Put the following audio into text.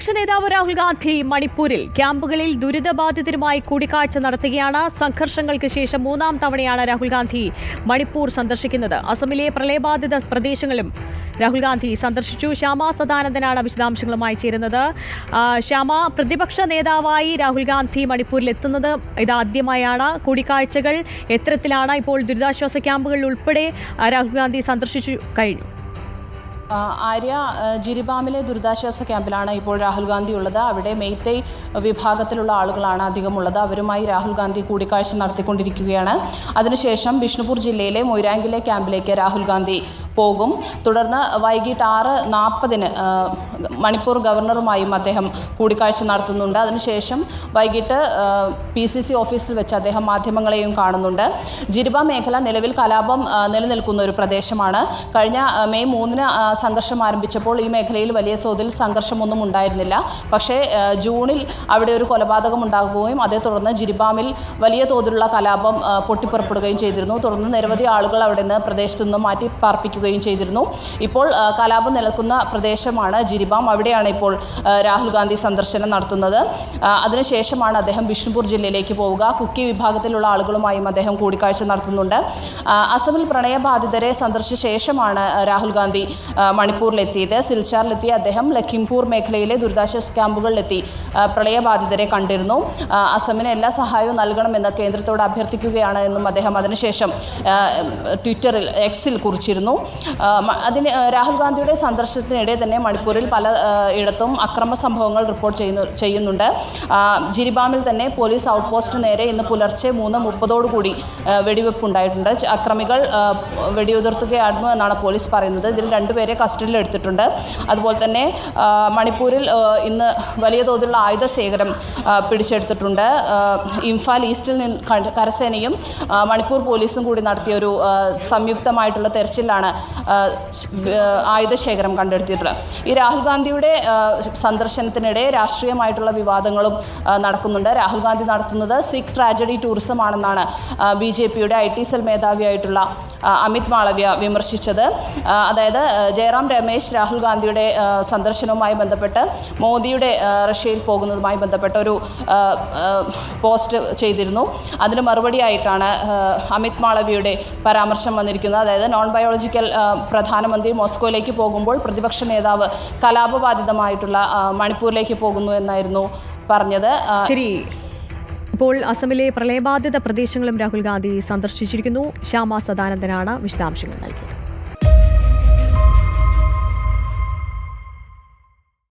പ്രതിപക്ഷ നേതാവ് രാഹുൽ ഗാന്ധി മണിപ്പൂരിൽ ക്യാമ്പുകളിൽ ദുരിതബാധിതരുമായി കൂടിക്കാഴ്ച നടത്തുകയാണ്. സംഘർഷങ്ങൾക്ക് ശേഷം മൂന്നാം തവണയാണ് രാഹുൽ ഗാന്ധി മണിപ്പൂർ സന്ദർശിക്കുന്നത്. അസമിലെ പ്രളയബാധിത പ്രദേശങ്ങളും രാഹുൽ ഗാന്ധി സന്ദർശിച്ചു. ശ്യാമ സദാനന്ദനാണ് വിശദാംശങ്ങളുമായി ചേരുന്നത്. ശ്യാമ പ്രതിപക്ഷ നേതാവായി രാഹുൽ ഗാന്ധി മണിപ്പൂരിൽ എത്തുന്നത് ഇതാദ്യമായാണ്. കൂടിക്കാഴ്ചകൾ എത്തരത്തിലാണ്. ഇപ്പോൾ ദുരിതാശ്വാസ ക്യാമ്പുകളിൽ ഉൾപ്പെടെ രാഹുൽ ഗാന്ധി സന്ദർശിച്ചു കഴിഞ്ഞു. ആര്യ ജിരിബാമിലെ ദുരിതാശ്വാസ ക്യാമ്പിലാണ് ഇപ്പോൾ രാഹുൽ ഗാന്ധി ഉള്ളത്. അവിടെ മെയ്തൈ വിഭാഗത്തിലുള്ള ആളുകളാണ് അധികമുള്ളത് അവരുമായി രാഹുൽ ഗാന്ധി കൂടിക്കാഴ്ച നടത്തിക്കൊണ്ടിരിക്കുകയാണ്. അതിനുശേഷം ബിഷ്ണുപൂർ ജില്ലയിലെ മൊയ്രാങ്കിലെ ക്യാമ്പിലേക്ക് രാഹുൽ ഗാന്ധി പോകും. തുടർന്ന് വൈകിട്ട് ആറ് നാൽപ്പതിന് മണിപ്പൂർ ഗവർണറുമായും അദ്ദേഹം കൂടിക്കാഴ്ച നടത്തുന്നുണ്ട്. അതിനുശേഷം വൈകിട്ട് പി സി സി ഓഫീസിൽ വെച്ച് അദ്ദേഹം മാധ്യമങ്ങളെയും കാണുന്നുണ്ട്. ജിരിബ മേഖല നിലവിൽ കലാപം നിലനിൽക്കുന്ന ഒരു പ്രദേശമാണ്. കഴിഞ്ഞ മെയ് മൂന്നിന് സംഘർഷം ആരംഭിച്ചപ്പോൾ ഈ മേഖലയിൽ വലിയ തോതിൽ സംഘർഷമൊന്നും ഉണ്ടായിരുന്നില്ല. പക്ഷേ ജൂണിൽ അവിടെ ഒരു കൊലപാതകം ഉണ്ടാകുകയും അതേ തുടർന്ന് ജിരിബാമിൽ വലിയ തോതിലുള്ള കലാപം പൊട്ടിപ്പുറപ്പെടുകയും ചെയ്തിരുന്നു. തുടർന്ന് നിരവധി ആളുകൾ അവിടെ നിന്ന് പ്രദേശത്തു മാറ്റി മാറ്റി പാർപ്പിക്കുകയും ചെയ്തിരുന്നു. ഇപ്പോൾ കലാപം നിലക്കുന്ന പ്രദേശമാണ് ജിരിബാം. അവിടെയാണ് ഇപ്പോൾ രാഹുൽ ഗാന്ധി സന്ദർശനം നടത്തുന്നത്. അതിനുശേഷമാണ് അദ്ദേഹം ബിഷ്ണുപൂർ ജില്ലയിലേക്ക് പോവുക. കുക്കി വിഭാഗത്തിലുള്ള ആളുകളുമായും അദ്ദേഹം കൂടിക്കാഴ്ച നടത്തുന്നുണ്ട്. അസമിൽ പ്രളയബാധിതരെ സന്ദർശിച്ച ശേഷമാണ് രാഹുൽ ഗാന്ധി മണിപ്പൂരിലെത്തിയത്. സിൽച്ചാറിലെത്തിയ അദ്ദേഹം ലഖിംപൂർ മേഖലയിലെ ദുരിതാശ്വാസ ക്യാമ്പുകളിലെത്തി പ്രളയബാധിതരെ കണ്ടിരുന്നു. അസമിന് എല്ലാ സഹായവും നൽകണമെന്ന് കേന്ദ്രത്തോട് അഭ്യർത്ഥിക്കുകയാണ് എന്നും അദ്ദേഹം അതിനുശേഷം ട്വിറ്ററിൽ എക്സിൽ കുറിച്ചിരുന്നു. അതിന് രാഹുൽ ഗാന്ധിയുടെ സന്ദർശനത്തിനിടെ തന്നെ മണിപ്പൂരിൽ പല ഇടത്തും അക്രമ സംഭവങ്ങൾ റിപ്പോർട്ട് ചെയ്യുന്നു ചെയ്യുന്നുണ്ട്. ജിരിബാമിൽ തന്നെ പോലീസ് ഔട്ട് പോസ്റ്റ് നേരെ ഇന്ന് പുലർച്ചെ മൂന്ന് മുപ്പതോടുകൂടി വെടിവെപ്പ് ഉണ്ടായിട്ടുണ്ട്. അക്രമികൾ വെടിയുതിർത്തുകയായിരുന്നു എന്നാണ് പോലീസ് പറയുന്നത്. ഇതിൽ രണ്ടുപേരെ കസ്റ്റഡിയിൽ എടുത്തിട്ടുണ്ട്. അതുപോലെ തന്നെ മണിപ്പൂരിൽ ഇന്ന് വലിയ തോതിലുള്ള ആയുധ ശേഖരം പിടിച്ചെടുത്തിട്ടുണ്ട്. ഇംഫാൽ ഈസ്റ്റിൽ നിന്ന് കരസേനയും മണിപ്പൂർ പോലീസും കൂടി നടത്തിയ ഒരു സംയുക്തമായിട്ടുള്ള തെരച്ചിലാണ് ആയുധശേഖരം കണ്ടെടുത്തിട്ടുള്ളത്. ഈ രാഹുൽ ഗാന്ധിയുടെ സന്ദർശനത്തിനിടെ രാഷ്ട്രീയമായിട്ടുള്ള വിവാദങ്ങളും നടക്കുന്നുണ്ട്. രാഹുൽ ഗാന്ധി നടത്തുന്നത് സിഖ് ട്രാജഡി ടൂറിസം ആണെന്നാണ് ബി ജെ പിയുടെ ഐ ടി സെൽ മേധാവിയായിട്ടുള്ള അമിത് മാളവ്യ വിമർശിച്ചത്. അതായത് ജയറാം രമേശ് രാഹുൽ ഗാന്ധിയുടെ സന്ദർശനവുമായി ബന്ധപ്പെട്ട് മോദിയുടെ റഷ്യയിൽ പോകുന്നതുമായി ബന്ധപ്പെട്ട ഒരു പോസ്റ്റ് ചെയ്തിരുന്നു. അതിന് മറുപടിയായിട്ടാണ് അമിത് മാളവ്യയുടെ പരാമർശം വന്നിരിക്കുന്നത്. അതായത് നോൺ ബയോളജിക്കൽ പ്രധാനമന്ത്രി മോസ്കോയിലേക്ക് പോകുമ്പോൾ പ്രതിപക്ഷ നേതാവ് കലാപബാധിതമായിട്ടുള്ള മണിപ്പൂരിലേക്ക് പോകുന്നു എന്നായിരുന്നു പറഞ്ഞത്. ശരി ഇപ്പോൾ അസമിലെ പ്രളയബാധിത പ്രദേശങ്ങളും രാഹുൽ ഗാന്ധി സന്ദർശിച്ചിരിക്കുന്നു. ശ്യാമ സദാനന്ദനാണ് വിശദാംശങ്ങൾ നൽകിയത്.